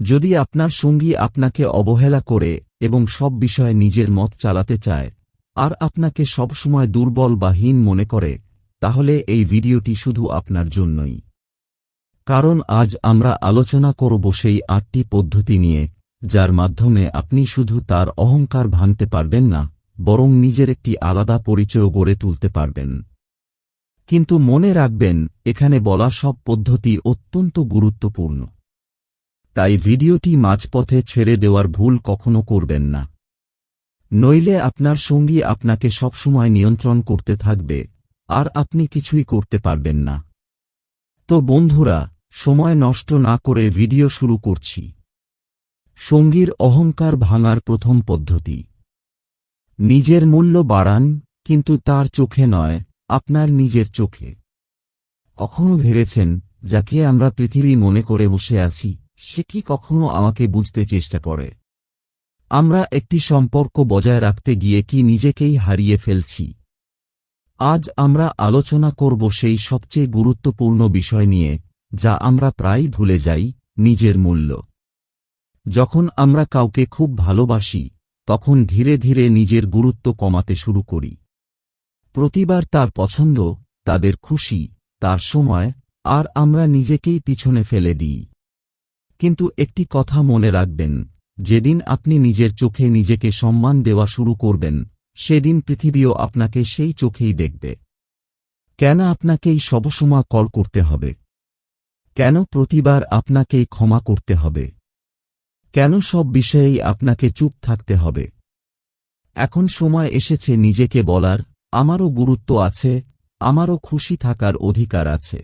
যদি আপনার সঙ্গী আপনাকে অবহেলা করে এবং সব বিষয়ে নিজের মত চালাতে চায়, আর আপনাকে সবসময় দুর্বল বা হীন মনে করে, তাহলে এই ভিডিওটি শুধু আপনার জন্যই। কারণ আজ আমরা আলোচনা করব সেই আটটি পদ্ধতি নিয়ে, যার মাধ্যমে আপনি শুধু তার অহংকার ভাঙতে পারবেন না, বরং নিজের একটি আলাদা পরিচয় গড়ে তুলতে পারবেন। কিন্তু মনে রাখবেন, এখানে বলা সব পদ্ধতি অত্যন্ত গুরুত্বপূর্ণ। তাই ভিডিওটি মাঝপথে ছেড়ে দেওয়ার ভুল কখনো করবেন না। নইলে আপনার সঙ্গী আপনাকে সবসময় নিয়ন্ত্রণ করতে থাকবে, আর আপনি কিছুই করতে পারবেন না। তো বন্ধুরা, সময় নষ্ট না করে ভিডিও শুরু করছি। সঙ্গীর অহংকার ভাঙার প্রথম পদ্ধতি। নিজের মূল্য বাড়ান, কিন্তু তার চোখে নয়, আপনার নিজের চোখে। কখনো ভেবেছেন, যাকে আমরা পৃথিবী মনে করে বসে আছি সে কি কখনো আমাকে বুঝতে চেষ্টা করে? আমরা একটি সম্পর্ক বজায় রাখতে গিয়ে কি নিজেকেই হারিয়ে ফেলছি? আজ আমরা আলোচনা করব সেই সবচেয়ে গুরুত্বপূর্ণ বিষয় নিয়ে, যা আমরা প্রায় ভুলে যাই, নিজের মূল্য। যখন আমরা কাউকে খুব ভালোবাসি, তখন ধীরে ধীরে নিজের গুরুত্ব কমাতে শুরু করি। প্রতিবার তার পছন্দ, তাদের খুশি, তার সময়, আর আমরা নিজেকেই পিছনে ফেলে দিই। কিন্তু একটি কথা মনে রাখবেন, যেদিন আপনি নিজের চোখে নিজেকে সম্মান দেওয়া শুরু করবেন, সেদিন পৃথিবীও আপনাকে সেই চোখেই দেখবে। কেন আপনাকেই সবসময় কল করতে হবে? কেন প্রতিবার আপনাকেই ক্ষমা করতে হবে? কেন সব বিষয়েই আপনাকে চুপ থাকতে হবে? এখন সময় এসেছে নিজেকে বলার, আমারও গুরুত্ব আছে, আমারও খুশি থাকার অধিকার আছে।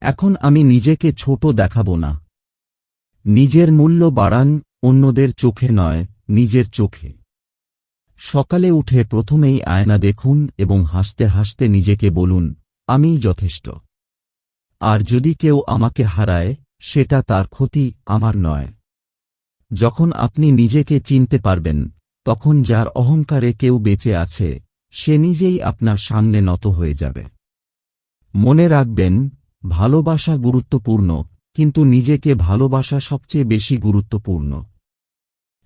এখন আমি নিজেকে ছোট দেখাব না। নিজের মূল্য বাড়ান, অন্যদের চোখে নয়, নিজের চোখে। সকালে উঠে প্রথমেই আয়না দেখুন এবং হাসতে হাসতে নিজেকে বলুন আমিই যথেষ্ট। আর যদি কেউ আমাকে হারায়, সেটা তার ক্ষতি, আমার নয়। যখন আপনি নিজেকে চিনতে পারবেন, তখন যার অহংকারে কেউ বেঁচে আছে, সে নিজেই আপনার সামনে নত হয়ে যাবে। মনে রাখবেন, ভালোবাসা গুরুত্বপূর্ণ কিন্তু নিজেকে ভালোবাসা সবচেয়ে বেশি গুরুত্বপূর্ণ।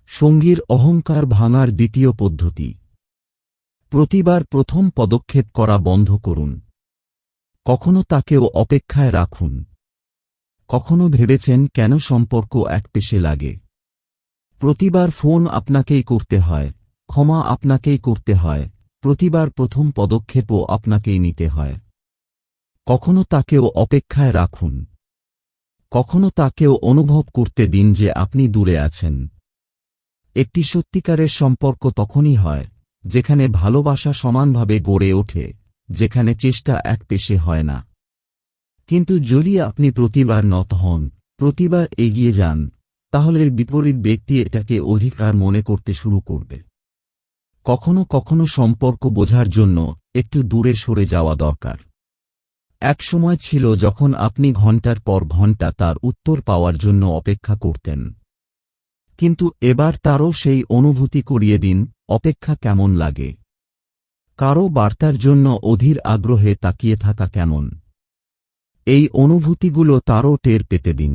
সঙ্গীর অহংকার ভাঙার দ্বিতীয় পদ্ধতি। প্রতিবার প্রথম পদক্ষেপ করা বন্ধ করুন। কখনো তাকেও অপেক্ষায় রাখুন। কখনো ভেবেছেন কেন সম্পর্ক এক পেশে লাগে। প্রতিবার ফোন আপনাকেই করতে হয়, ক্ষমা আপনাকেই করতে হয়, প্রতিবার প্রথম পদক্ষেপও আপনাকেই নিতে হয়। কখনো তাকেও অপেক্ষায় রাখুন। কখনো তাকেও অনুভব করতে দিন যে আপনি দূরে আছেন। একটি সত্যিকারের সম্পর্ক তখনই হয়, যেখানে ভালোবাসা সমানভাবে গড়ে ওঠে, যেখানে চেষ্টা এক পেশে হয় না। কিন্তু যদি আপনি প্রতিবার নত হন, প্রতিবার এগিয়ে যান, তাহলে বিপরীত ব্যক্তি এটাকে অধিকার মনে করতে শুরু করবে। কখনো কখনো সম্পর্ক বোঝার জন্য একটু দূরে সরে যাওয়া দরকার। এক সময় ছিল যখন আপনি ঘণ্টার পর ঘণ্টা তার উত্তর পাওয়ার জন্য অপেক্ষা করতেন। কিন্তু এবার তারও সেই অনুভূতি করিয়ে দিন, অপেক্ষা কেমন লাগে? কারও বার্তার জন্য অধীর আগ্রহে তাকিয়ে থাকা কেমন? এই অনুভূতিগুলো তারও টের পেতে দিন।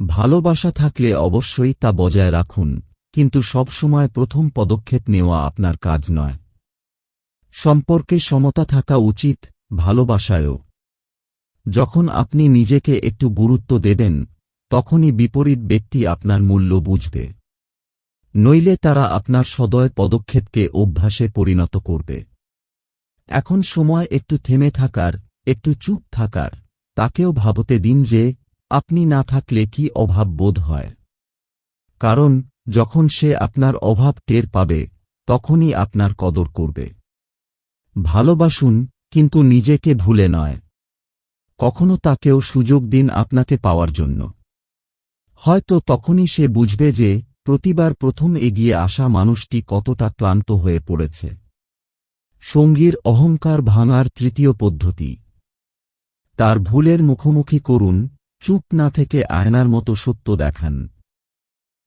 ভালোবাসা থাকলে অবশ্যই তা বজায় রাখুন, কিন্তু সবসময় প্রথম পদক্ষেপ নেওয়া আপনার কাজ নয়। সম্পর্কে সমতা থাকা উচিত ভালোবাসায়ও। যখন আপনি নিজেকে একটু গুরুত্ব দেবেন, তখনই বিপরীত ব্যক্তি আপনার মূল্য বুঝবে। নইলে তারা আপনার সদয় পদক্ষেপকে অভ্যাসে পরিণত করবে। এখন সময় একটু থেমে থাকার, একটু চুপ থাকার, তাকেও ভাবতে দিন যে, আপনি না থাকলে কি অভাব বোধ হয়। কারণ, যখন সে আপনার অভাব টের পাবে, তখনই আপনার কদর করবে। ভালোবাসুন কিন্তু নিজেকে ভুলে নয়। কখনো তাকেও সুযোগ দিন আপনাকে পাওয়ার জন্য। হয়তো তখনই সে বুঝবে যে, প্রতিবার প্রথম এগিয়ে আসা মানুষটি কতটা ক্লান্ত হয়ে পড়েছে। সঙ্গীর অহংকার ভাঙার তৃতীয় পদ্ধতি। তার ভুলের মুখোমুখি করুন, চুপ না থেকে আয়নার মতো সত্য দেখান।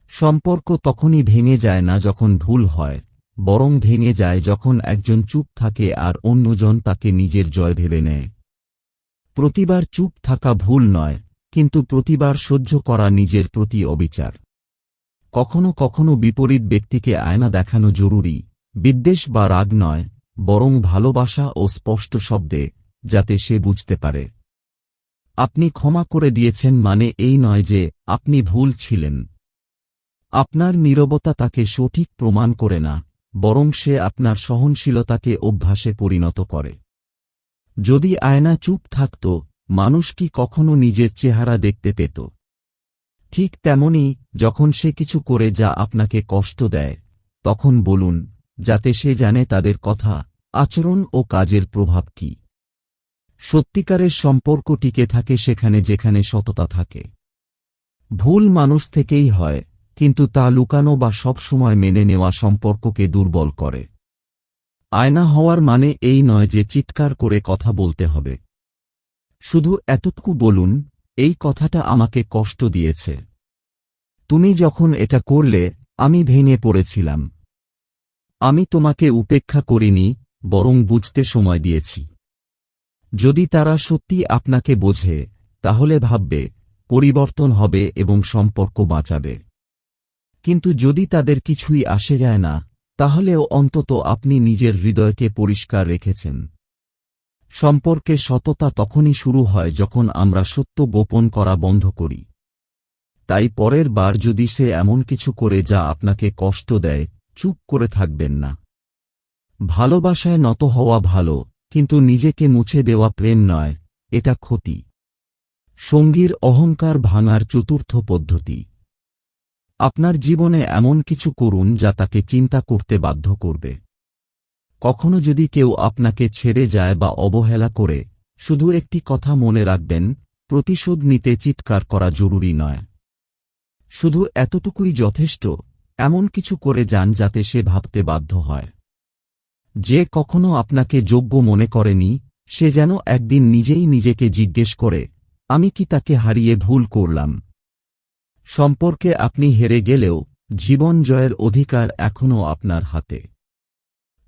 সম্পর্ক তখনই ভেঙে যায় না যখন ভুল হয়। বরং ভেঙে যায় যখন একজন চুপ থাকে আর অন্যজন তাকে নিজের জয় ভেবে নেয়। প্রতিবার চুপ থাকা ভুল নয়, কিন্তু প্রতিবার সহ্য করা নিজের প্রতি অবিচার। কখনো কখনো বিপরীত ব্যক্তিকে আয়না দেখানো জরুরি, বিদ্বেষ বা রাগ নয়, বরং ভালোবাসা ও স্পষ্ট শব্দে, যাতে সে বুঝতে পারে। আপনি ক্ষমা করে দিয়েছেন মানে এই নয় যে আপনি ভুল ছিলেন। আপনার নীরবতা তাকে সঠিক প্রমাণ করে না বরং সে আপনার সহনশীলতাকে অভ্যাসে পরিণত করে। যদি আয়না চুপ থাকত, মানুষ কি কখনো নিজের চেহারা দেখতে পেত? ঠিক তেমনি যখন সে কিছু করে যা আপনাকে কষ্ট দেয়, তখন বলুন, যাতে সে জানে তাদের কথা, আচরণ ও কাজের প্রভাব কি। সত্যিকারের সম্পর্ক টিকে থাকে সেখানে যেখানে সততা থাকে। ভুল মানুষ থেকেই হয় কিন্তু তা লুকানো বা সবসময় মেনে নেওয়া সম্পর্ককে দুর্বল করে। আয়না হওয়ার মানে এই নয় যে চিৎকার করে কথা বলতে হবে। শুধু এতটুকু বলুন, এই কথাটা আমাকে কষ্ট দিয়েছে। তুমি যখন এটা করলে, আমি ভেঙে পড়েছিলাম। আমি তোমাকে উপেক্ষা করিনি, বরং বুঝতে সময় দিয়েছি। যদি তারা সত্যি আপনাকে বোঝে, তাহলে ভাববে, পরিবর্তন হবে এবং সম্পর্ক বাঁচাবে। কিন্তু যদি তাদের কিছুই আসে যায় না, তাহলেও অন্তত আপনি নিজের হৃদয়কে পরিষ্কার রেখেছেন। সম্পর্কে সততা তখনই শুরু হয় যখন আমরা সত্য গোপন করা বন্ধ করি। তাই পরের বার যদি সে এমন কিছু করে যা আপনাকে কষ্ট দেয়, চুপ করে থাকবেন না। ভালোবাসায় নত হওয়া ভালো, কিন্তু নিজেকে মুছে দেওয়া প্রেম নয়, এটা ক্ষতি। সঙ্গীর অহংকার ভাঙার চতুর্থ পদ্ধতি। আপনার জীবনে এমন কিছু করুন যা তাকে চিন্তা করতে বাধ্য করবে। কখনো যদি কেউ আপনাকে ছেড়ে যায় বা অবহেলা করে, শুধু একটি কথা মনে রাখবেন, প্রতিশোধ নিতে চিৎকার করা জরুরি নয়। শুধু এতটুকুই যথেষ্ট, এমন কিছু করে যান যাতে সে ভাবতে বাধ্য হয়। যে কখনো আপনাকে যোগ্য মনে করেনি, সে যেন একদিন নিজেই নিজেকে জিজ্ঞেস করে, আমি কি তাকে হারিয়ে ভুল করলাম? সম্পর্কে আপনি হেরে গেলেও, জীবন জয়ের অধিকার এখনও আপনার হাতে।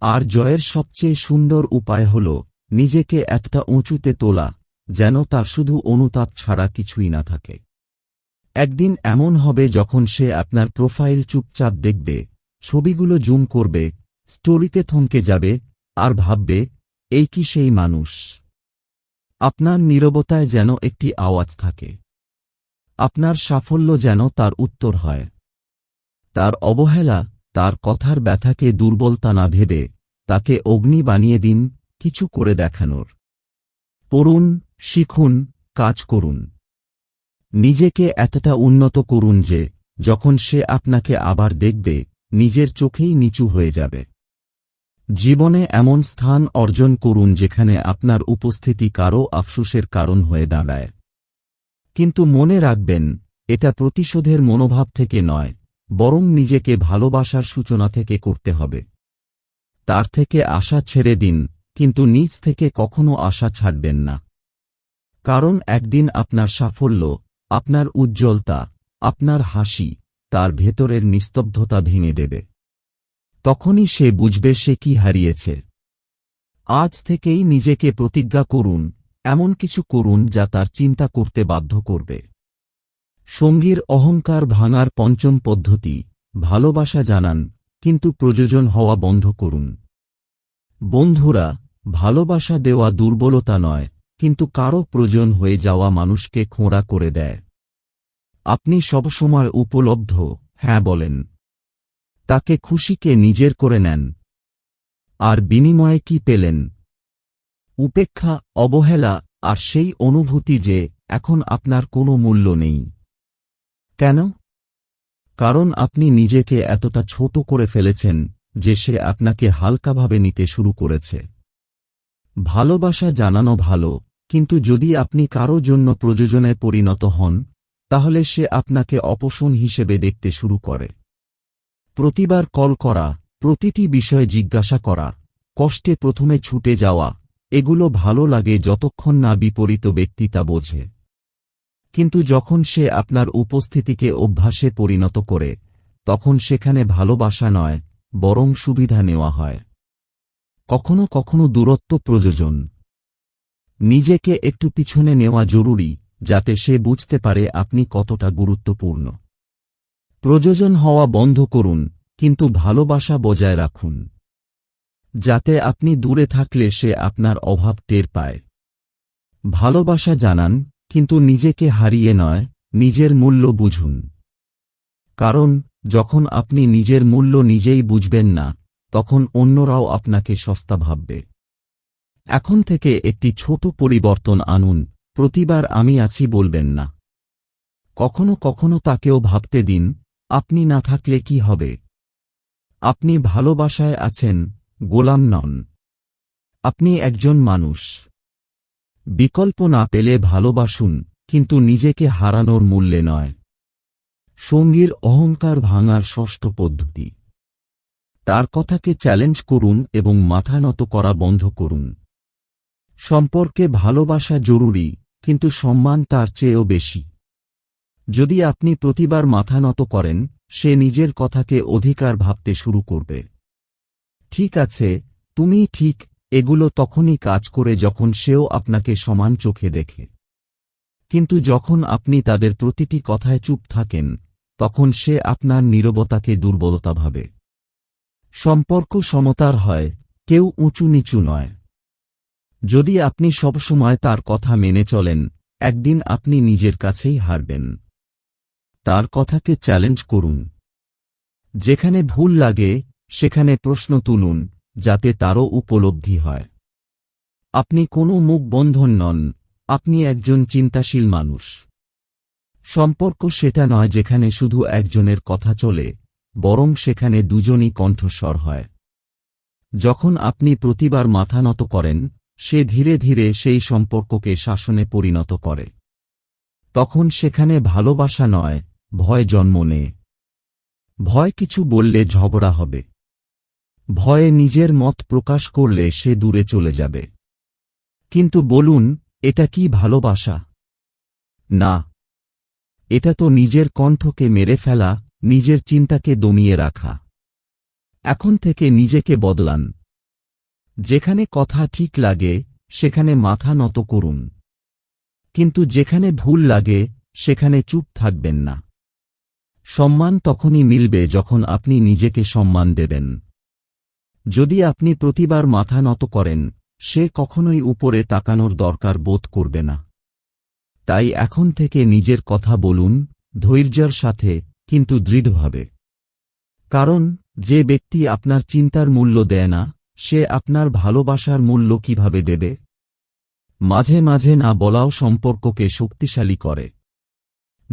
আর জয়ের সবচেয়ে সুন্দর উপায় হল, নিজেকে একটা উঁচুতে তোলা, যেন তার শুধু অনুতাপ ছাড়া কিছুই না থাকে। একদিন এমন হবে যখন সে আপনার প্রোফাইল চুপচাপ দেখবে, ছবিগুলো জুম করবে, স্টোরিতে থমকে যাবে, আর ভাববে, এই কি সেই মানুষ? আপনার নীরবতায় যেন একটি আওয়াজ থাকে। আপনার সাফল্য যেন তার উত্তর হয়। তার অবহেলা, তার কথার ব্যথাকে দুর্বলতা না ভেবে, তাকে অগ্নি বানিয়ে দিন, কিছু করে দেখানোর। পড়ুন, শিখুন, কাজ করুন। নিজেকে এতটা উন্নত করুন যে, যখন সে আপনাকে আবার দেখবে, নিজের চোখেই নিচু হয়ে যাবে। জীবনে এমন স্থান অর্জন করুন যেখানে আপনার উপস্থিতি কারও আফসোসের কারণ হয়ে দাঁড়ায়। কিন্তু মনে রাখবেন, এটা প্রতিশোধের মনোভাব থেকে নয়, বরং নিজেকে ভালোবাসার সূচনা থেকে করতে হবে। তার থেকে আশা ছেড়ে দিন, কিন্তু নিজ থেকে কখনো আশা ছাড়বেন না। কারণ একদিন আপনার সাফল্য, আপনার উজ্জ্বলতা, আপনার হাসি, তার ভেতরের নিস্তব্ধতা ভেঙে দেবে। তখনই সে বুঝবে সে কি হারিয়েছে। আজ থেকেই নিজেকে প্রতিজ্ঞা করুন এমন কিছু করুন যা তার চিন্তা করতে বাধ্য করবে। সঙ্গীর অহংকার ভাঙার পঞ্চম পদ্ধতি, ভালোবাসা জানান, কিন্তু প্রযোজন হওয়া বন্ধ করুন। বন্ধুরা, ভালোবাসা দেওয়া দুর্বলতা নয়, কিন্তু কারও প্রয়োজন হয়ে যাওয়া মানুষকে খোঁড়া করে দেয়। আপনি সবসময় উপলব্ধ হ্যাঁ বলেন। তাকে খুশিকে নিজের করে নেন। আর বিনিময়ে কি পেলেন? উপেক্ষা, অবহেলা আর সেই অনুভূতি যে এখন আপনার কোনো মূল্য নেই। কেন? কারণ আপনি নিজেকে এতটা ছোট করে ফেলেছেন যে সে আপনাকে হালকাভাবে নিতে শুরু করেছে। ভালোবাসা জানানো ভালো, কিন্তু যদি আপনি কারও জন্য প্রযোজনে পরিণত হন, তাহলে সে আপনাকে অপশন হিসেবে দেখতে শুরু করে। প্রতিবার কল করা, প্রতিটি বিষয়ে জিজ্ঞাসা করা, কষ্টে প্রথমে ছুটে যাওয়া এগুলো ভালো লাগে যতক্ষণ না বিপরীত ব্যক্তি তা বোঝে। কিন্তু যখন সে আপনার উপস্থিতিকে অভ্যাসে পরিণত করে, তখন সেখানে ভালোবাসা নয়, বরং সুবিধা নেওয়া হয়। কখনো কখনো দূরত্ব প্রয়োজন। নিজেকে একটু পিছনে নেওয়া জরুরি, যাতে সে বুঝতে পারে আপনি কতটা গুরুত্বপূর্ণ। প্রযোজন হওয়া বন্ধ করুন, কিন্তু ভালোবাসা বজায় রাখুন। যাতে আপনি দূরে থাকলে সে আপনার অভাব টের পায়। ভালোবাসা জানান, কিন্তু নিজেকে হারিয়ে নয়, নিজের মূল্য বুঝুন। কারণ, যখন আপনি নিজের মূল্য নিজেই বুঝবেন না, তখন অন্যরাও আপনাকে সস্তা ভাববে। এখন থেকে একটি ছোট পরিবর্তন আনুন, প্রতিবার আমি আছি বলবেন না। কখনো কখনো তাকেও ভাবতে দিন, আপনি না থাকলে কি হবে? আপনি ভালোবাসায় আছেন গোলাম নন। আপনি একজন মানুষ। বিকল্প না পেলে ভালোবাসুন, কিন্তু নিজেকে হারানোর মূল্যে নয়। সঙ্গীর অহংকার ভাঙার ষষ্ঠ পদ্ধতি। তার কথাকে চ্যালেঞ্জ করুন এবং মাথা নত করা বন্ধ করুন। সম্পর্কে ভালোবাসা জরুরি, কিন্তু সম্মান তার চেয়েও বেশি। যদি আপনি প্রতিবার মাথা নত করেন, সে নিজের কথাকে অধিকার ভাবতে শুরু করবে। ঠিক আছে, তুমি ঠিক, এগুলো তখনই কাজ করে যখন সেও আপনাকে সমান চোখে দেখে। কিন্তু যখন আপনি তাদের প্রতিটি কথায় চুপ থাকেন, তখন সে আপনার নীরবতাকে দুর্বলতা ভাবে। সম্পর্ক সমতার হয়, কেউ উঁচু নিচু নয়। যদি আপনি সবসময় তার কথা মেনে চলেন, একদিন আপনি নিজের কাছেই হারবেন। তার কথাকে চ্যালেঞ্জ করুন। যেখানে ভুল লাগে সেখানে প্রশ্ন তুলুন, যাতে তারও উপলব্ধি হয়। আপনি কোনো মুখ বন্ধন নন, আপনি একজন চিন্তাশীল মানুষ। সম্পর্ক সেটা নয় যেখানে শুধু একজনের কথা চলে, বরং সেখানে দুজনই কণ্ঠস্বর হয়। যখন আপনি প্রতিবার মাথা নত করেন, সে ধীরে ধীরে সেই সম্পর্ককে শাসনে পরিণত করে। তখন সেখানে ভালোবাসা নয়, ভয় জন্ম নেয়। ভয় কিছু বললে ঝগড়া হবে। ভয়ে নিজের মত প্রকাশ করলে সে দূরে চলে যাবে। কিন্তু বলুন, এটা কি ভালোবাসা? না। এটা তো নিজের কণ্ঠকে মেরে ফেলা, নিজের চিন্তাকে দমিয়ে রাখা। এখন থেকে নিজেকে বদলান। যেখানে কথা ঠিক লাগে, সেখানে মাথা নত করুন। কিন্তু যেখানে ভুল লাগে, সেখানে চুপ থাকবেন না। সম্মান তখনই মিলবে যখন আপনি নিজেকে সম্মান দেবেন। যদি আপনি প্রতিবার মাথা নত করেন, সে কখনোই উপরে তাকানোর দরকার বোধ করবে না। তাই এখন থেকে নিজের কথা বলুন, ধৈর্যের সাথে, কিন্তু দৃঢ়ভাবে। কারণ, যে ব্যক্তি আপনার চিন্তার মূল্য দেয় না, সে আপনার ভালোবাসার মূল্য কীভাবে দেবে? মাঝে মাঝে না বলাও সম্পর্ককে শক্তিশালী করে।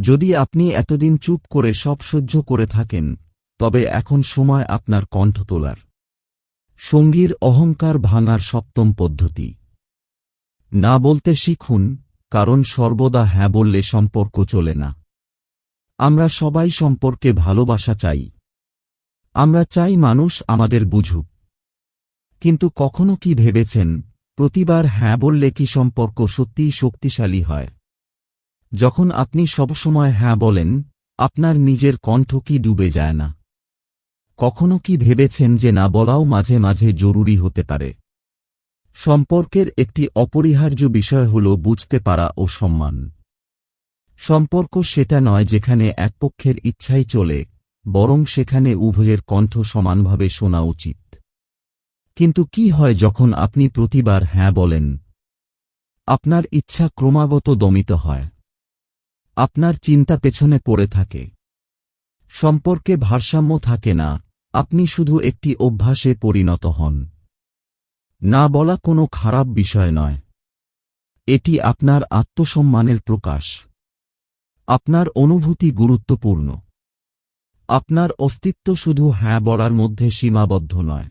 যদি আপনি এতদিন চুপ করে সব সহ্য করে থাকেন, তবে এখন সময় আপনার কণ্ঠ তোলার। সঙ্গীর অহংকার ভাঙার সপ্তম পদ্ধতি। না বলতে শিখুন, কারণ সর্বদা হ্যাঁ বললে সম্পর্ক চলে না। আমরা সবাই সম্পর্কে ভালোবাসা চাই। আমরা চাই মানুষ আমাদের বুঝুক। কিন্তু কখনো কি ভেবেছেন, প্রতিবার হ্যাঁ বললে কি সম্পর্ক সত্যিই শক্তিশালী হয়? যখন আপনি সবসময় হ্যাঁ বলেন, আপনার নিজের কণ্ঠ কি ডুবে যায় না? কখনো কি ভেবেছেন যে না বলাও মাঝে মাঝে জরুরি হতে পারে? সম্পর্কের একটি অপরিহার্য বিষয় হল বুঝতে পারা ও সম্মান। সম্পর্ক সেটা নয় যেখানে এক পক্ষের ইচ্ছাই চলে, বরং সেখানে উভয়ের কণ্ঠ সমানভাবে শোনা উচিত। কিন্তু কি হয় যখন আপনি প্রতিবার হ্যাঁ বলেন? আপনার ইচ্ছা ক্রমাগত দমিত হয়। আপনার চিন্তা পেছনে পড়ে থাকে। সম্পর্কে ভারসাম্য থাকে না, আপনি শুধু একটি অভ্যাসে পরিণত হন। না বলা কোনো খারাপ বিষয় নয়। এটি আপনার আত্মসম্মানের প্রকাশ। আপনার অনুভূতি গুরুত্বপূর্ণ। আপনার অস্তিত্ব শুধু হ্যাঁ বলার মধ্যে সীমাবদ্ধ নয়।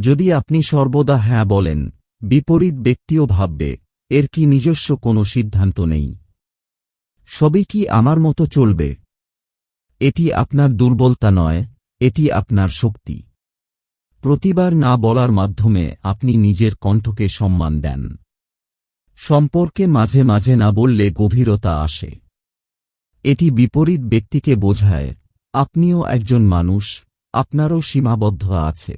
যদি আপনি সর্বদা হ্যাঁ বলেন, বিপরীত ব্যক্তিও ভাববে, এর কি নিজস্ব কোনো সিদ্ধান্ত নেই। সবই কি আমার মতো চলবে? এটি আপনার দুর্বলতা নয়, এটি আপনার শক্তি। প্রতিবার না বলার মাধ্যমে আপনি নিজের কণ্ঠকে সম্মান দেন। সম্পর্কে মাঝে মাঝে না বললে গভীরতা আসে। এটি বিপরীত ব্যক্তিকে বোঝায়, আপনিও একজন মানুষ, আপনারও সীমাবদ্ধ আছে।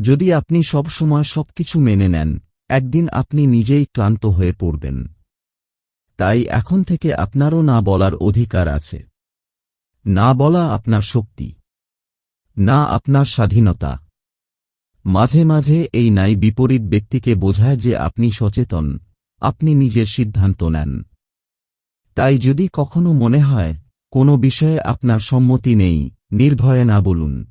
যদি আপনি সবসময় সবকিছু মেনে নেন, একদিন আপনি নিজেই ক্লান্ত হয়ে পড়বেন। তাই এখন থেকে আপনারও না বলার অধিকার আছে। না বলা আপনার শক্তি, না আপনার স্বাধীনতা। মাঝে মাঝে এই নাই বিপরীত ব্যক্তিকে বোঝায় যে আপনি সচেতন, আপনি নিজের সিদ্ধান্ত নেন। তাই যদি কখনো মনে হয়, কোনো বিষয়ে আপনার সম্মতি নেই, নির্ভয়ে না বলুন।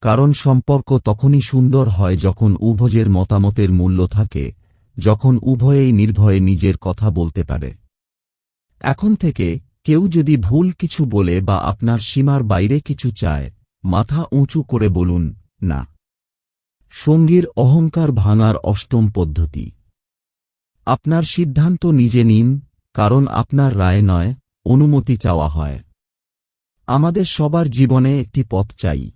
কারণ সম্পর্ক তখনই সুন্দর হয় যখন উভয়ের মতামতের মূল্য থাকে, যখন উভয়েই নির্ভয়ে নিজের কথা বলতে পারে। এখন থেকে কেউ যদি ভুল কিছু বলে বা আপনার সীমার বাইরে কিছু চায়, মাথা উঁচু করে বলুন, না। সঙ্গীর অহংকার ভাঙার অষ্টম পদ্ধতি। আপনার সিদ্ধান্ত নিজে নিন, কারণ আপনার রায় নয়, অনুমতি চাওয়া হয়। আমাদের সবার জীবনে একটি পথ চাই।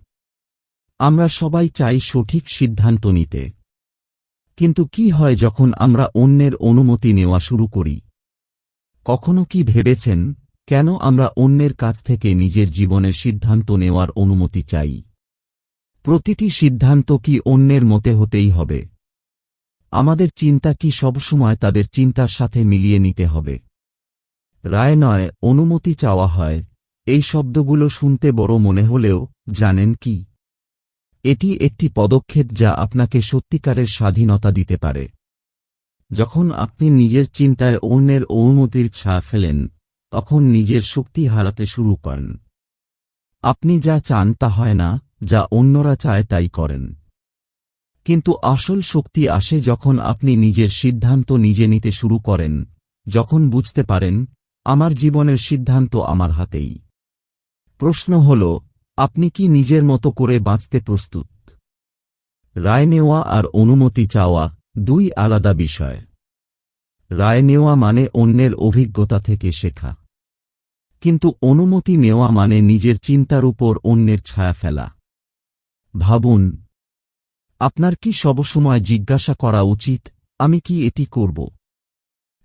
আমরা সবাই চাই সঠিক সিদ্ধান্ত নিতে। কিন্তু কি হয় যখন আমরা অন্যের অনুমতি নেওয়া শুরু করি? কখনো কি ভেবেছেন কেন আমরা অন্যের কাছ থেকে নিজের জীবনের সিদ্ধান্ত নেওয়ার অনুমতি চাই? প্রতিটি সিদ্ধান্ত কি অন্যের মতে হতেই হবে? আমাদের চিন্তা কি সবসময় তাদের চিন্তার সাথে মিলিয়ে নিতে হবে? রায় নয়, অনুমতি চাওয়া হয়। এই শব্দগুলো শুনতে বড় মনে হলেও জানেন কি? এটি একটি পদক্ষেপ যা আপনাকে সত্যিকারের স্বাধীনতা দিতে পারে। যখন আপনি নিজের চিন্তায় অন্যের অনুমতির ছা ফেলেন তখন নিজের শক্তি হারাতে শুরু করেন। আপনি যা চান তা হয় না, যা অন্যরা চায় তাই করেন। কিন্তু আসল শক্তি আসে যখন আপনি নিজের সিদ্ধান্ত নিজে নিতে শুরু করেন, যখন বুঝতে পারেন, আমার জীবনের সিদ্ধান্ত আমার হাতেই। প্রশ্ন হল, আপনি কি নিজের মতো করে বাঁচতে প্রস্তুত? রায় নেওয়া আর অনুমতি চাওয়া দুই আলাদা বিষয়। রায় নেওয়া মানে অন্যের অভিজ্ঞতা থেকে শেখা। কিন্তু অনুমতি নেওয়া মানে নিজের চিন্তার উপর অন্যের ছায়া ফেলা। ভাবুন, আপনার কি সবসময় জিজ্ঞাসা করা উচিত, আমি কি এটি করব?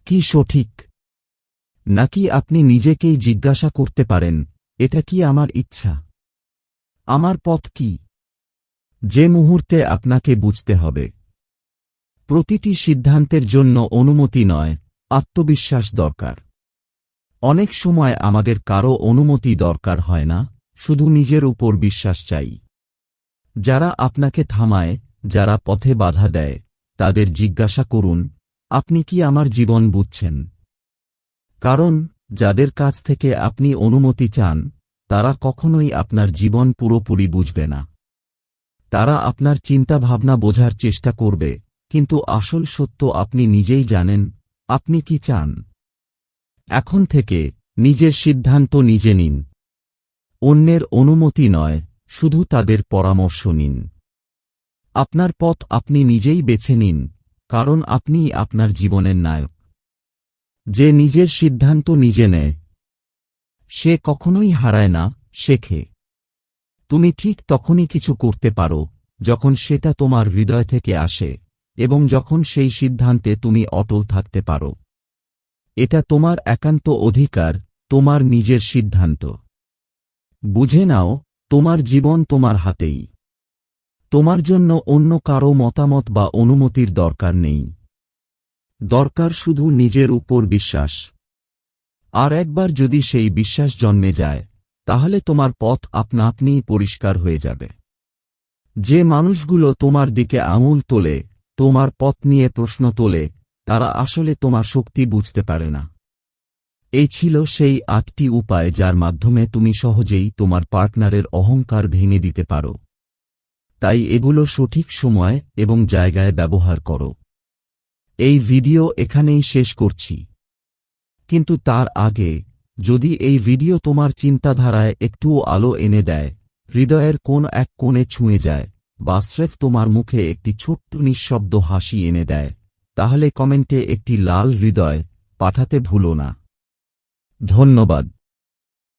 কি সঠিক? নাকি আপনি নিজেকেই জিজ্ঞাসা করতে পারেন, এটা কি আমার ইচ্ছা? আমার পথ কি? যে মুহূর্তে আপনাকে বুঝতে হবে। প্রতিটি সিদ্ধান্তের জন্য অনুমতি নয়, আত্মবিশ্বাস দরকার। অনেক সময় আমাদের কারও অনুমতি দরকার হয় না, শুধু নিজের উপর বিশ্বাস চাই। যারা আপনাকে থামায়, যারা পথে বাধা দেয়, তাদের জিজ্ঞাসা করুন, আপনি কি আমার জীবন বুঝছেন? কারণ, যাদের কাছ থেকে আপনি অনুমতি চান, তারা কখনোই আপনার জীবন পুরোপুরি বুঝবে না। তারা আপনার চিন্তাভাবনা বোঝার চেষ্টা করবে কিন্তু আসল সত্য আপনি নিজেই জানেন, আপনি কি চান? এখন থেকে নিজের সিদ্ধান্ত নিজে নিন। অন্যের অনুমতি নয়, শুধু তাদের পরামর্শ নিন। আপনার পথ আপনি নিজেই বেছে নিন, কারণ আপনি আপনার জীবনের নায়ক। যে নিজের সিদ্ধান্ত নিজে নেয়, সে কখনোই হারায় না, শেখে। তুমি ঠিক তখনই কিছু করতে পারো, যখন সেটা তোমার হৃদয় থেকে আসে। এবং যখন সেই সিদ্ধান্তে তুমি অটল থাকতে পারো। এটা তোমার একান্ত অধিকার, তোমার নিজের সিদ্ধান্ত। বুঝে নাও, তোমার জীবন তোমার হাতেই। তোমার জন্য অন্য কারও মতামত বা অনুমতির দরকার নেই। দরকার শুধু নিজের উপর বিশ্বাস। আর একবার যদি সেই বিশ্বাস জন্মে যায়, তাহলে তোমার পথ আপনা আপনিই পরিষ্কার হয়ে যাবে। যে মানুষগুলো তোমার দিকে আঙুল তোলে তোমার পথ নিয়ে প্রশ্ন তোলে, তারা আসলে তোমার শক্তি বুঝতে পারে না। এই ছিল সেই আটটি উপায় যার মাধ্যমে তুমি সহজেই তোমার পার্টনারের অহংকার ভেঙে দিতে পারো। তাই এগুলো সঠিক সময় এবং জায়গায় ব্যবহার করো। এই ভিডিও এখানেই শেষ করছি। কিন্তু তার আগে, যদি এই ভিডিও তোমার চিন্তাধারায় একটুও আলো এনে দেয়, হৃদয়ের কোন এক কোণে ছুঁয়ে যায় বা স্রেফ তোমার মুখে একটি ছোট্ট নিঃশব্দ হাসি এনে দেয়। তাহলে কমেন্টে একটি লাল হৃদয় পাঠাতে ভুলো না। ধন্যবাদ।